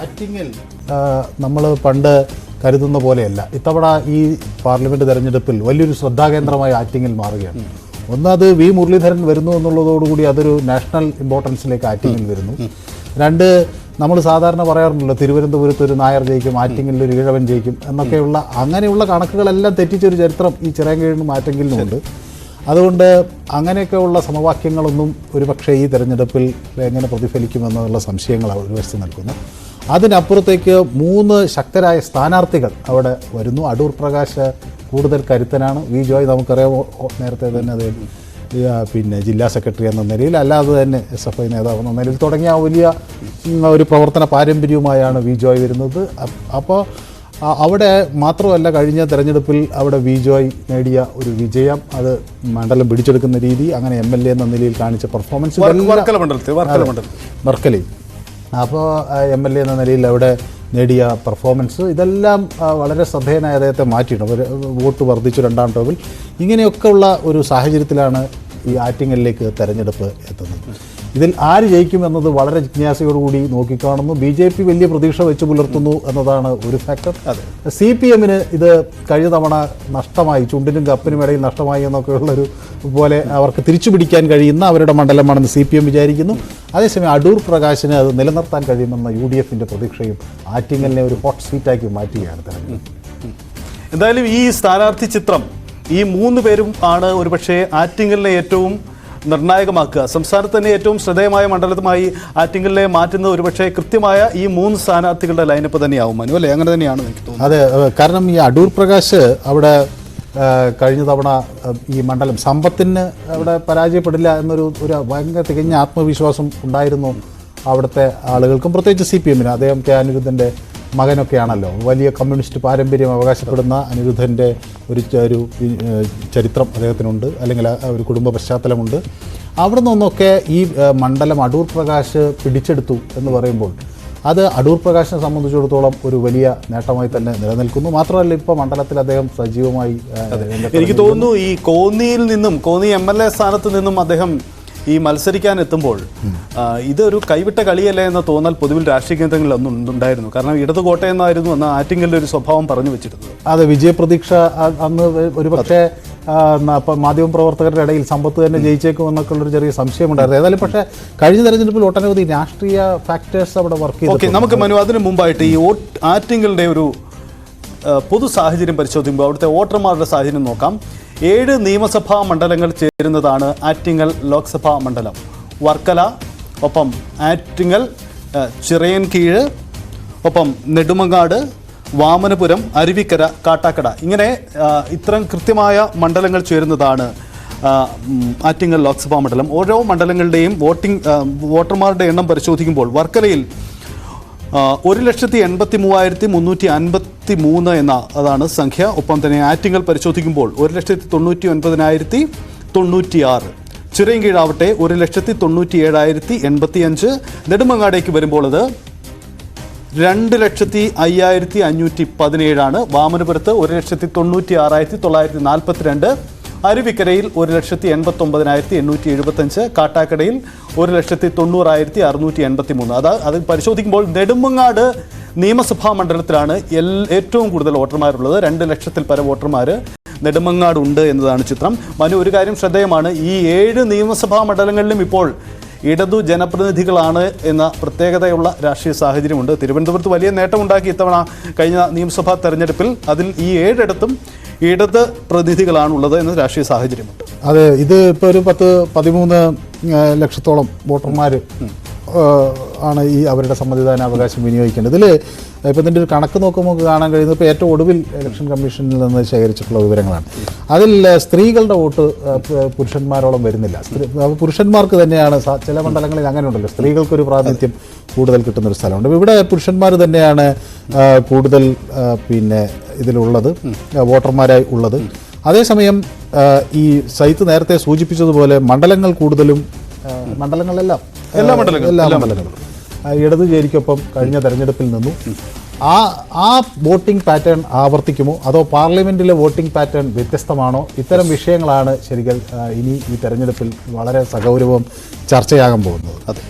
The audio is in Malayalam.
ആറ്റിങ്ങിൽ നമ്മൾ പണ്ട് കരുതുന്ന പോലെയല്ല. ഇത്തവണ ഈ പാർലമെന്റ് തെരഞ്ഞെടുപ്പിൽ വലിയൊരു ശ്രദ്ധാകേന്ദ്രമായി ആറ്റിങ്ങിൽ മാറുകയാണ്. ഒന്ന് അത് വി മുരളീധരൻ വരുന്നു എന്നുള്ളതോടുകൂടി അതൊരു നാഷണൽ ഇമ്പോർട്ടൻസിലേക്ക് ആറ്റിങ്ങിൽ വരുന്നു. രണ്ട് നമ്മൾ സാധാരണ പറയാറുണ്ടല്ലോ തിരുവനന്തപുരത്ത് ഒരു നായർ ജയിക്കും ആറ്റിങ്ങിൽ ഒരു ഈഴവൻ ജയിക്കും എന്നൊക്കെയുള്ള അങ്ങനെയുള്ള കണക്കുകളെല്ലാം തെറ്റിച്ചൊരു ചരിത്രം ഈ ചിറയൻകീഴിനും ഉണ്ട് അതുകൊണ്ട് അങ്ങനെയൊക്കെയുള്ള സമവാക്യങ്ങളൊന്നും ഒരുപക്ഷെ ഈ തെരഞ്ഞെടുപ്പിൽ എങ്ങനെ പ്രതിഫലിക്കുമെന്നുള്ള സംശയങ്ങൾ ഒരു വശത്ത് നിൽക്കുന്നു അതിനപ്പുറത്തേക്ക് മൂന്ന് ശക്തരായ സ്ഥാനാർത്ഥികൾ അവിടെ വരുന്നു. അടൂർ പ്രകാശ് കൂടുതൽ കരുത്തനാണ്. വി ജോയ് നമുക്കറിയാം നേരത്തെ തന്നെ അത് പിന്നെ ജില്ലാ സെക്രട്ടറി എന്ന നിലയിൽ. അല്ലാതെ തന്നെ എസ് എഫ് ഐ നേതാവ് എന്ന നിലയിൽ തുടങ്ങിയ ആ വലിയ ഒരു പ്രവർത്തന പാരമ്പര്യവുമായാണ് വി ജോയ് വരുന്നത്. അപ്പോൾ അവിടെ മാത്രമല്ല കഴിഞ്ഞ തെരഞ്ഞെടുപ്പിൽ അവിടെ വി ജോയ് നേടിയ ഒരു വിജയം. അത് മണ്ഡലം പിടിച്ചെടുക്കുന്ന രീതി. അങ്ങനെ എം എൽ എ എന്ന നിലയിൽ കാണിച്ച പെർഫോമൻസ് വർക്കല മണ്ഡലത്തിൽ വർക്കല മണ്ഡലം വർക്കലയും അപ്പോൾ എം എൽ എ എന്ന നിലയിൽ അവിടെ നേടിയ പെർഫോമൻസ് ഇതെല്ലാം വളരെ ശ്രദ്ധേയനായ അദ്ദേഹത്തെ മാറ്റിയിട്ടുണ്ട്. വോട്ട് വർദ്ധിച്ചു രണ്ടാം ടോമിൽ. ഇങ്ങനെയൊക്കെയുള്ള ഒരു സാഹചര്യത്തിലാണ് ഈ ആറ്റിങ്ങലിലേക്ക് തെരഞ്ഞെടുപ്പ് എത്തുന്നത്. ഇതിൽ ആര് ജയിക്കും എന്നത് വളരെ ജിജ്ഞാസയോടുകൂടി നോക്കിക്കാണുന്നു. ബി ജെ പി വലിയ പ്രതീക്ഷ വെച്ച് പുലർത്തുന്നു എന്നതാണ് ഒരു ഫാക്ടർ. അതെ. സി പി എമ്മിന് ഇത് കഴിഞ്ഞ തവണ നഷ്ടമായി ചുണ്ടിനും കപ്പിനും ഇടയിൽ നഷ്ടമായി എന്നൊക്കെയുള്ളൊരു പോലെ അവർക്ക് തിരിച്ചു പിടിക്കാൻ കഴിയുന്ന അവരുടെ മണ്ഡലമാണെന്ന് സി പി എം വിചാരിക്കുന്നു. അതേസമയം അടൂർ പ്രകാശിന് അത് നിലനിർത്താൻ കഴിയുമെന്ന യു ഡി എഫിന്റെ പ്രതീക്ഷയും ആറ്റിങ്ങലിനെ ഒരു ഹോട്ട് സീറ്റാക്കി മാറ്റുകയാണ് തെരഞ്ഞെടുപ്പ്. എന്തായാലും ഈ സ്ഥാനാർത്ഥി ചിത്രം ഈ മൂന്ന് പേരും ആണ് ഒരുപക്ഷെ ആറ്റിങ്ങലിനെ ഏറ്റവും നിർണായകമാക്കുക. സംസ്ഥാനത്ത് തന്നെ ഏറ്റവും ശ്രദ്ധേയമായ മണ്ഡലത്തുമായി ആറ്റിങ്ങലിനെ മാറ്റുന്നത് ഒരുപക്ഷെ കൃത്യമായ ഈ മൂന്ന് സ്ഥാനാർത്ഥികളുടെ ലൈനപ്പ് തന്നെയാവും. മനു അല്ലേ? അങ്ങനെ തന്നെയാണ് എനിക്ക് തോന്നുന്നത്. അതെ കാരണം ഈ അടൂർ പ്രകാശ് അവിടെ കഴിഞ്ഞ തവണ ഈ മണ്ഡലം സമ്പത്തിന് അവിടെ പരാജയപ്പെടില്ല എന്നൊരു ഒരു ഭയങ്കര തികഞ്ഞ ആത്മവിശ്വാസം ഉണ്ടായിരുന്നു അവിടുത്തെ ആളുകൾക്കും. പ്രത്യേകിച്ച് സി പി എമ്മിന്. അദ്ദേഹം കെ അനിരുദ്ധന്റെ മകനൊക്കെയാണല്ലോ. വലിയ കമ്മ്യൂണിസ്റ്റ് പാരമ്പര്യം അവകാശപ്പെടുന്ന അനിരുദ്ധന്റെ ഒരു ഒരു ചരിത്രം അദ്ദേഹത്തിനുണ്ട്. അല്ലെങ്കിൽ ഒരു കുടുംബ പശ്ചാത്തലമുണ്ട്. അവിടെ നിന്നൊക്കെ ഈ മണ്ഡലം അടൂർ പ്രകാശ് പിടിച്ചെടുത്തു എന്ന് പറയുമ്പോൾ അത് അടൂർ പ്രകാശിനെ സംബന്ധിച്ചിടത്തോളം ഒരു വലിയ നേട്ടമായി തന്നെ നിലനിൽക്കുന്നു. മാത്രമല്ല ഇപ്പോൾ മണ്ഡലത്തിൽ അദ്ദേഹം സജീവമായി എനിക്ക് തോന്നുന്നു ഈ കോന്നിയിൽ നിന്നും കോന്നി എം എൽ എ സ്ഥാനത്ത് നിന്നും അദ്ദേഹം ഈ മത്സരിക്കാൻ എത്തുമ്പോൾ ഇതൊരു കൈവിട്ട കളിയല്ലേ എന്ന തോന്നൽ പൊതുവിൽ രാഷ്ട്രീയ കേന്ദ്രങ്ങളിൽ ഒന്നും ഉണ്ടായിരുന്നു. കാരണം ഇടത് കോട്ടയെന്നായിരുന്നു അന്ന് ആറ്റിങ്ങലിന്റെ ഒരു സ്വഭാവം പറഞ്ഞു വെച്ചിരുന്നത്. അതെ വിജയപ്രതീക്ഷ അന്ന് ഒരു പക്ഷേ മാധ്യമ പ്രവർത്തകരുടെ ഇടയിൽ സമ്പത്ത് തന്നെ ജയിച്ചേക്കും എന്നൊക്കെ ഉള്ളൊരു ചെറിയ സംശയമുണ്ടായിരുന്നു. ഏതായാലും പക്ഷേ കഴിഞ്ഞ തെരഞ്ഞെടുപ്പിൽ ഒട്ടനവധി രാഷ്ട്രീയ ഫാക്ടേഴ്സ് അവിടെ വർക്ക് ഓക്കെ ചെയ്തു നമുക്ക് മനു അതിനു മുമ്പായിട്ട് ഈ വോട്ട് ഒരു പൊതു സാഹചര്യം പരിശോധിക്കുമ്പോൾ അവിടുത്തെ വോട്ടർമാരുടെ സാഹചര്യം നോക്കാം. ഏഴ് നിയമസഭാ മണ്ഡലങ്ങൾ ചേരുന്നതാണ് ആറ്റിങ്ങൽ ലോക്സഭാ മണ്ഡലം. വർക്കല ഒപ്പം ആറ്റിങ്ങൽ ചിറയൻ ചിറയൻകീഴ് ഒപ്പം നെടുമങ്ങാട് വാമനപുരം അരുവിക്കര കാട്ടാക്കട. ഇങ്ങനെ ഇത്തരം കൃത്യമായ മണ്ഡലങ്ങൾ ചേരുന്നതാണ് ആറ്റിങ്ങൽ ലോക്സഭാ മണ്ഡലം. ഓരോ മണ്ഡലങ്ങളുടെയും വോട്ടിംഗ് വോട്ടർമാരുടെ എണ്ണം പരിശോധിക്കുമ്പോൾ വർക്കലയിൽ ഒരു ലക്ഷത്തി എൺപത്തി മൂവായിരത്തി മുന്നൂറ്റി അൻപത്തി മൂന്ന് എന്ന അതാണ് സംഖ്യ. ഒപ്പം തന്നെ ആറ്റിങ്ങൾ പരിശോധിക്കുമ്പോൾ ഒരു ലക്ഷത്തി തൊണ്ണൂറ്റി ഒൻപതിനായിരത്തി തൊണ്ണൂറ്റി ആറ്. ചിറയൻകീഴാവട്ടെ ഒരു ലക്ഷത്തി തൊണ്ണൂറ്റി ഏഴായിരത്തി എൺപത്തി അഞ്ച്. നെടുമങ്ങാടേക്ക് വരുമ്പോൾ അത് രണ്ട് ലക്ഷത്തി അയ്യായിരത്തി അഞ്ഞൂറ്റി പതിനേഴാണ്. വാമനപുരത്ത് ഒരു ലക്ഷത്തി തൊണ്ണൂറ്റി ആറായിരത്തി തൊള്ളായിരത്തി നാൽപ്പത്തിരണ്ട്. അരുവിക്കരയിൽ ഒരു ലക്ഷത്തി എൺപത്തി ഒമ്പതിനായിരത്തി എണ്ണൂറ്റി എഴുപത്തഞ്ച് കാട്ടാക്കടയിൽ ഒരു ലക്ഷത്തി തൊണ്ണൂറായിരത്തി അറുന്നൂറ്റി എൺപത്തി മൂന്ന് അത് അത് പരിശോധിക്കുമ്പോൾ നെടുമങ്ങാട് നിയമസഭാ മണ്ഡലത്തിലാണ് എൽ ഏറ്റവും കൂടുതൽ വോട്ടർമാരുള്ളത്. രണ്ട് ലക്ഷത്തിൽ പര വോട്ടർമാർ നെടുമങ്ങാടുണ്ട് എന്നതാണ് ചിത്രം. മനു ഒരു കാര്യം ശ്രദ്ധേയമാണ്. ഈ ഏഴ് നിയമസഭാ മണ്ഡലങ്ങളിലും ഇപ്പോൾ ഇടതു ജനപ്രതിനിധികളാണ് എന്ന പ്രത്യേകതയുള്ള രാഷ്ട്രീയ സാഹചര്യമുണ്ട്. തിരുവനന്തപുരത്ത് വലിയ നേട്ടമുണ്ടാക്കി ഇത്തവണ കഴിഞ്ഞ നിയമസഭാ തെരഞ്ഞെടുപ്പിൽ അതിൽ ഈ ഏഴിടത്തും ഇടത് പ്രതിനിധികളാണ് ഉള്ളത് എന്ന രാഷ്ട്രീയ സാഹചര്യമുണ്ട്. അതെ ഇത് ഇപ്പോൾ ഒരു പത്ത് പതിമൂന്ന് ലക്ഷത്തോളം വോട്ടർമാർ ആണ് ഈ അവരുടെ സമ്മതിദാനാവകാശം വിനിയോഗിക്കേണ്ടത്. ഇതിൽ ഇപ്പം ഇതിന്റെ ഒരു കണക്ക് നോക്കുമ്പോൾ കാണാൻ കഴിയുന്നത് ഇപ്പോൾ ഏറ്റവും ഒടുവിൽ ഇലക്ഷൻ കമ്മീഷനിൽ നിന്ന് ശേഖരിച്ചിട്ടുള്ള വിവരങ്ങളാണ്. അതിൽ സ്ത്രീകളുടെ വോട്ട് പുരുഷന്മാരോളം വരുന്നില്ല. പുരുഷന്മാർക്ക് തന്നെയാണ് ചില മണ്ഡലങ്ങളിൽ അങ്ങനെ ഉണ്ടല്ലോ സ്ത്രീകൾക്കൊരു പ്രാതിനിധ്യം കൂടുതൽ കിട്ടുന്ന ഒരു സ്ഥലമുണ്ട്. ഇവിടെ പുരുഷന്മാർ തന്നെയാണ് കൂടുതൽ പിന്നെ ഇതിലുള്ളത് വോട്ടർമാരായി ഉള്ളത്. അതേസമയം ഈ സൈത്ത് നേരത്തെ സൂചിപ്പിച്ചതുപോലെ മണ്ഡലങ്ങൾ കൂടുതലും മണ്ഡലങ്ങളെല്ലാം എല്ലാ മണ്ഡലങ്ങളും, എല്ലാ മണ്ഡലങ്ങളും. ഇടതു ചേരിക്കൊപ്പം കഴിഞ്ഞ തെരഞ്ഞെടുപ്പിൽ നിന്നു. ആ ആ വോട്ടിംഗ് പാറ്റേൺ ആവർത്തിക്കുമോ? അതോ പാർലമെന്റിലെ വോട്ടിംഗ് പാറ്റേൺ വ്യത്യസ്തമാണോ? ഇത്തരം വിഷയങ്ങളാണ് ശരിക്കും ഇനി ഈ തെരഞ്ഞെടുപ്പിൽ വളരെ സഗൗരവം ചർച്ചയാകാൻ പോകുന്നത്. അതെ.